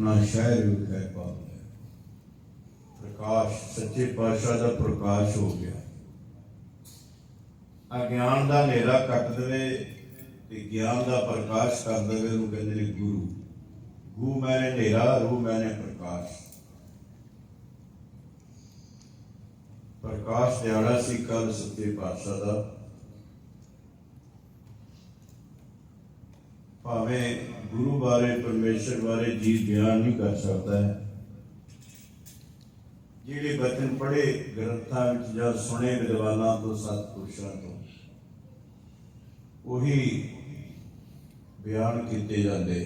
ਆਪਣਾ ਸ਼ਹਿਰ ਵਿਖੇ ਪਾ ਪ੍ਰਕਾਸ਼ ਸੱਚੇ ਪਾਤਸ਼ਾਹ ਦਾ ਪ੍ਰਕਾਸ਼ ਹੋ ਗਿਆ ਅਗਿਆਨ ਦਾ ਹਨੇਰਾ ਕੱਟ ਦੇਵੇ ਤੇ ਗਿਆਨ ਦਾ ਪ੍ਰਕਾਸ਼ ਕਰ ਦੇਵੇ ਉਹਨੂੰ ਕਹਿੰਦੇ ਨੇ ਗੁਰੂ ਗੂ ਮੈਨੇ ਹਨੇਰਾ ਰੂ ਮੈਨੇ ਪ੍ਰਕਾਸ਼ ਪ੍ਰਕਾਸ਼ ਦਿਹਾੜਾ ਸੀ ਕੱਲ ਸੱਚੇ ਪਾਤਸ਼ਾਹ ਦਾ ਭਾਵੇਂ ਗੁਰੂ ਬਾਰੇ ਪਰਮੇਸ਼ਰ ਬਾਰੇ ਜੀ ਬਿਆਨ ਨਹੀਂ ਕਰ ਸਕਦਾ ਹੈ ਜਿਹੜੇ ਬਚਨ ਪੜ੍ਹੇ ਗ੍ਰੰਥਾਂ ਵਿੱਚ ਜਾਂ ਸੁਣੇ ਵਿਦਵਾਨਾਂ ਤੋਂ ਸਤਿਪੁਰਸ਼ਾਂ ਤੋਂ ਉਹੀ ਬਿਆਨ ਕੀਤੇ ਜਾਂਦੇ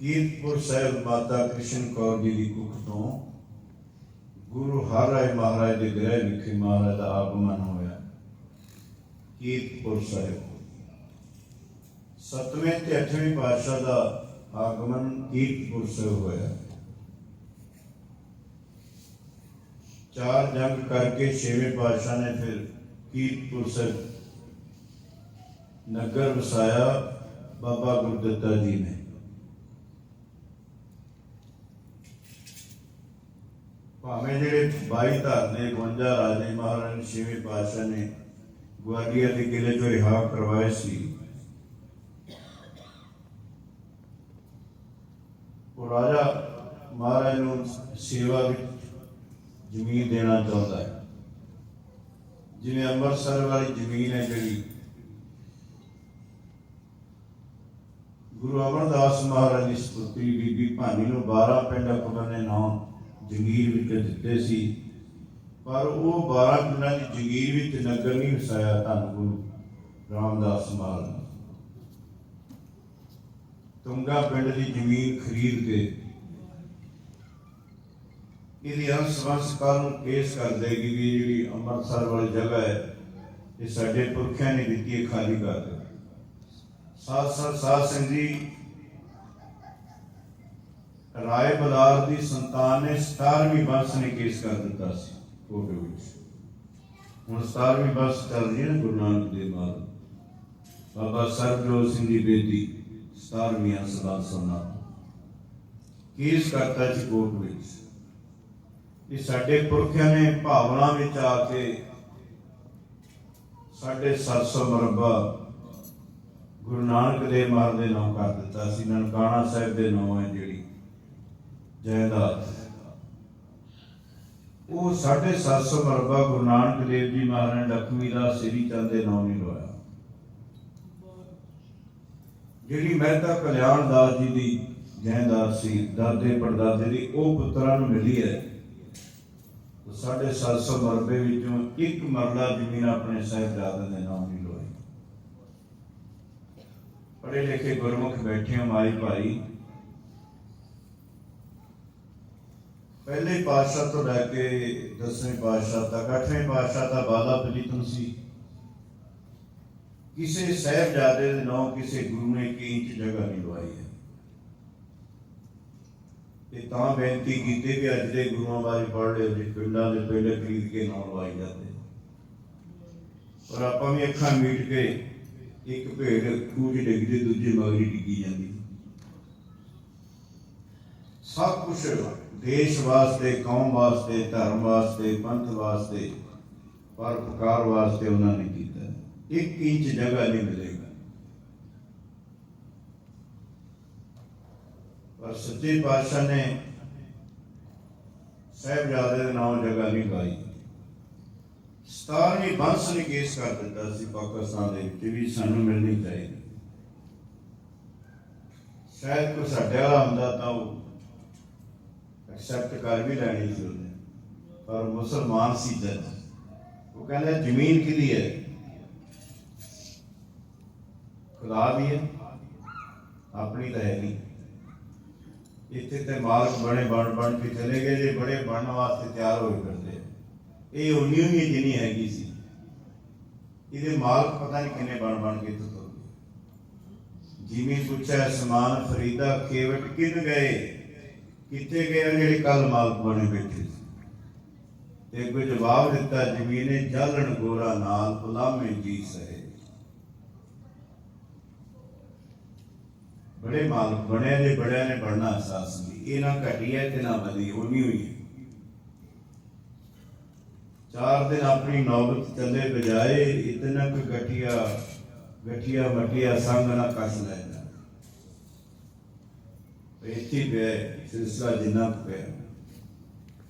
ਕੀਰਤਪੁਰ ਸਾਹਿਬ ਮਾਤਾ ਕ੍ਰਿਸ਼ਨ ਕੌਰ ਜੀ ਦੀ ਕੁੱਖ ਤੋਂ ਗੁਰੂ ਹਰਿ ਮਹਾਰਾਜ ਦੇ ਗ੍ਰਹਿ ਵਿਖੇ ਮਹਾਰਾਜ ਦਾ ਆਗਮਨ ਹੋਇਆ ਕੀਰਤਪੁਰ ਸਾਹਿਬ ਸਤਵੇਂ ਤੇ ਅੱਠਵੇਂ ਪਾਤਸ਼ਾਹ ਦਾ ਆਗਮਨ ਕੀਰਤਪੁਰ ਸਾਹਿਬ ਹੋਇਆ ਚਾਰ ਜੰਗ ਕਰਕੇ ਛੇਵੇਂ ਪਾਤਸ਼ਾਹ ਨੇ ਫਿਰ ਕੀਰਤਪੁਰ ਸਾਹਿਬ ਨਗਰ ਵਸਾਇਆ ਬਾਬਾ ਗੁਰਦਿੱਤਾ ਜੀ ਨੇ ਭਾਵੇਂ ਜਿਹੜੇ 22 ਧਾਰ ਨੇ 52 ਰਾਜੇ ਮਹਾਰਾਜ ਛੇਵੇਂ ਪਾਤਸ਼ਾਹ ਨੇ ਗਵਾਲੀਅਰ ਦੇ ਕਿਲੇ ਤੋਂ ਰਿਹਾ ਕਰਵਾਏ ਸੀ। ਉਹ ਰਾਜਾ ਮਹਾਰਾਜ ਨੂੰ ਸੇਵਾ ਵਿੱਚ ਜ਼ਮੀਨ ਦੇਣਾ ਚਾਹੁੰਦਾ ਹੈ। ਜਿਵੇਂ ਅੰਮ੍ਰਿਤਸਰ ਵਾਲੀ ਜ਼ਮੀਨ ਹੈ ਜਿਹੜੀ। ਗੁਰੂ ਅਮਰਦਾਸ ਮਹਾਰਾਜ ਦੀ ਸਪੁੱਤਰੀ ਬੀਬੀ ਭਾਨੀ ਨੂੰ 12 ਪਿੰਡ ਅਕਬਰ ਨੇ ਨਾਮ ਜਗੀਰ ਵਿੱਚ ਦਿੱਤੇ ਸੀ। ਪਰ ਉਹ 12 ਪਿੰਡਾਂ ਦੀ ਜਗੀਰ ਵਿੱਚ ਨਗਰ ਨਹੀਂ ਵਸਾਇਆ ਧੰਨ ਗੁਰੂ ਰਾਮਦਾਸ ਮਹਾਰਾਜ ਤੁੰਗਾ ਪਿੰਡ ਦੀ ਜ਼ਮੀਨ ਖਰੀਦ ਕੇ ਇਹਦੀ ਅੰਸ਼ ਵੰਸ਼ ਕੇਸ ਕਰ ਦੇਗੀ ਵੀ ਜਿਹੜੀ ਅੰਮ੍ਰਿਤਸਰ ਵਾਲੀ ਜਗ੍ਹਾ ਹੈ, ਇਹ ਸਾਡੇ ਪੁਰਖਿਆਂ ਨੇ ਦਿੱਤੀ ਹੈ ਖਾਲੀ ਕਰ ਦੇ ਸਾਧ ਸਾਧ ਸਾਧ ਸਿੰਘ ਜੀ, ਰਾਏ ਬਲਾਰ ਦੀ ਸੰਤਾਨ ਨੇ 17ਵੀਂ ਵੰਸ਼ ਨੇ ਕੇਸ ਕਰ ਦਿੱਤਾ ਸੀ। ਕੋਰਟ ਵਿੱਚ ਹੁਣ 17ਵੀਂ ਬੱਸ ਚੱਲਦੀ ਹੈ ਗੁਰੂ ਨਾਨਕ ਦੇਵ ਮਹਾਰਾਜ ਬਾਬਾ ਸਰਬਜੋਤ ਸਿੰਘ ਦੀ ਬੇਟੀ 17ਵੀਂ ਅੰਸ਼ਦਾਨ ਸੁਣਾ ਕੇਸ ਕਰਤਾ ਸੀ ਕੋਰਟ ਵਿੱਚ। ਇਹ ਸਾਡੇ ਪੁਰਖਿਆਂ ਨੇ ਭਾਵਨਾ ਵਿੱਚ ਆ ਕੇ ਸਾਡੇ 700 ਮਰਬਾ ਗੁਰੂ ਨਾਨਕ ਦੇਵ ਮਹਾਰਾਜ ਦੇ ਨਾਮ ਕਰ ਦਿੱਤਾ ਸੀ। ਨਨਕਾਣਾ ਸਾਹਿਬ ਦੇ ਨਾਮ ਹੈ ਜਿਹੜੀ। ਜਾਇਦਾਦ ਉਹ 750 ਮਰਬਾ ਗੁਰੂ ਨਾਨਕ ਦੇਵ ਜੀ ਮਹਾਰਾਜ ਨੇ ਦਾ ਸ੍ਰੀ ਚੰਦ ਦੇ ਨਾਮ ਨਹੀਂ ਲਵਾਇਆ। ਜਿਹੜੀ ਮਹਿਤਾ ਕਲਿਆਣ ਦਾਸ ਜੀ ਦੀ ਜੈਦਾਸ ਸੀ, ਦਾਦੇ ਪੜਦਾਦੇ ਦੀ, ਉਹ ਪੁੱਤਰਾਂ ਨੂੰ ਮਿਲੀ ਹੈ। ਸਾਢੇ 750 ਮਰਬੇ ਵਿੱਚੋਂ ਇੱਕ ਮਰਲਾ ਜ਼ਮੀਨ ਆਪਣੇ ਸਾਹਿਬਜ਼ਾਦੇ ਦੇ ਨਾਮ ਨਹੀਂ ਲਵਾਈ। ਪੜ੍ਹੇ ਲਿਖੇ ਗੁਰਮੁਖ ਬੈਠੇ ਹੋ ਮਾਈ ਭਾਈ ਪਹਿਲੇ ਪਾਤਸ਼ਾਹ ਤੋਂ ਲੈ ਕੇ ਦਸਵੇਂ ਪਾਤਸ਼ਾਹ ਤੱਕ ਅੱਠਵੇਂ ਪਾਤਸ਼ਾਹ ਦਾ ਬਾਦਾ ਪਲੀਤਨ ਸੀ ਕਿਸੇ ਸਾਹਿਬਜ਼ਾਦੇ ਦੇ ਨਾਮ ਕਿਸੇ ਗੁਰੂ ਨੇ ਇੱਕ ਇੰਚ ਜਗ੍ਹਾ ਨਹੀਂ ਲਵਾਈ ਹੈ ਇਹ ਤਾਂ ਬੇਨਤੀ ਕੀਤੀ ਵੀ ਅੱਜ ਦੇ ਗੁਰੂਆਂ ਬਾਰੇ ਪੜ੍ਹ ਲਿਓ ਜੀ ਪਿੰਡਾਂ ਦੇ ਪਹਿਲੇ ਖਰੀਦ ਕੇ ਨਾਮ ਲਵਾਈ ਜਾਂਦੇ ਪਰ ਆਪਾਂ ਵੀ ਅੱਖਾਂ ਮੀਟ ਕੇ ਇੱਕ ਭੇਡ ਖੂਜ ਡਿੱਗਦੀ ਦੂਜੀ ਮਗਰੀ ਡਿੱਗੀ ਜਾਂਦੀ ਸਭ ਕੁਝ ਦੇਸ਼ ਵਾਸਤੇ, ਕੌਮ ਵਾਸਤੇ, ਧਰਮ ਵਾਸਤੇ, ਪੰਥ ਵਾਸਤੇ ਪਰਪਕਾਰ ਵਾਸਤੇ ਉਹਨਾਂ ਨੇ ਕੀਤਾ। ਇੱਕ ਇੰਚ ਜਗ੍ਹਾ ਨਹੀਂ ਮਿਲੇਗਾ। ਪਰ ਸੱਚੇ ਪਾਤਸ਼ਾਹ ਨੇ ਸਾਹਿਬਜ਼ਾਦੇ ਦੇ ਨਾਮ ਜਗ੍ਹਾ ਨਹੀਂ ਪਾਈ ਸਤਾਰਵੀਂ ਬੰਸ ਨੇ ਕੇਸ ਕਰ ਦਿੱਤਾ ਸੀ ਪਾਕਿਸਤਾਨ ਦੇ ਵਿੱਚ ਵੀ ਸਾਨੂੰ ਮਿਲਣੀ ਚਾਹੀਦੀ। ਸ਼ਾਇਦ ਕੋਈ ਸਾਡੇ ਵਾਲਾ ਹੁੰਦਾ ਤਾਂ ਉਹ ਐਕਸੈਪਟ ਕਰ ਵੀ ਲੈਣੀ ਸੀ ਉਹਨੇ। ਪਰ ਮੁਸਲਮਾਨ ਸੀ ਜੱਜ। ਉਹ ਕਹਿੰਦਾ, ਜ਼ਮੀਨ ਕਿਹਦੀ ਹੈ? ਖੁਦਾ ਦੀ ਹੈ। ਆਪਣੀ ਤਾਂ ਹੈ ਨਹੀਂ। ਇੱਥੇ ਤੇ ਮਾਲਕ ਬਣੇ ਬਣ ਬਣ ਕੇ ਚਲੇ ਗਏ। ਜੇ ਬੜੇ ਬਣਨ ਵਾਸਤੇ ਤਿਆਰ ਹੋਏ ਕਰਦੇ ਇਹ ਉਨੀ ਹੀ ਜਿੰਨੀ ਹੈਗੀ ਸੀ। ਇਹਦੇ ਮਾਲਕ ਪਤਾ ਨਹੀਂ ਕਿੰਨੇ ਬਣ ਬਣ ਕੇ ਤੁਰ ਗਏ ਜਿਵੇਂ ਪੁੱਛਿਆ, ਸਮਾਨ ਫਰੀਦਾ ਕੇਵਟ ਕਿਨ ਗਏ ਕੀਤੇ ਗਏ ਆ ਜਿਹੜੇ ਕੱਲ ਮਾਲਕ ਬਣੇ ਬੈਠੇ ਸੀ? ਤੇ ਕੋਈ ਜਵਾਬ ਦਿੱਤਾ, ਜ਼ਮੀਨੇ ਜਾਲਣ ਗੋਰਾ ਨਾਲ ਗੁਲਾਮੇ ਜੀ ਸਹੇ। ਬੜੇ ਮਾਲਕ ਬਣਿਆ ਜੇ ਬੜਿਆਂ ਨੇ ਬਣਨਾ ਅਹਿਸਾਸ ਨਹੀਂ। ਇਹ ਨਾ ਘਟੀ ਹੈ ਤੇ ਨਾ ਵਧੀ ਉਨੀ ਹੋਈ ਹੈ। ਚਾਰ ਦਿਨ ਆਪਣੀ ਨੌਬਤ ਚੱਲੇ ਬਜਾਏ, ਇਤਨਾ ਕੁ ਗਠੀਆ ਗਠੀਆ ਮਟੀਆ ਸੰਗ ਨਾ ਕਸ ਲੈਣਾ ਇੱਥੇ ਪਿਆ ਹੈ, ਸਿਲਸਿਲਾ ਜਿੰਨਾ ਕੁ ਪਿਆ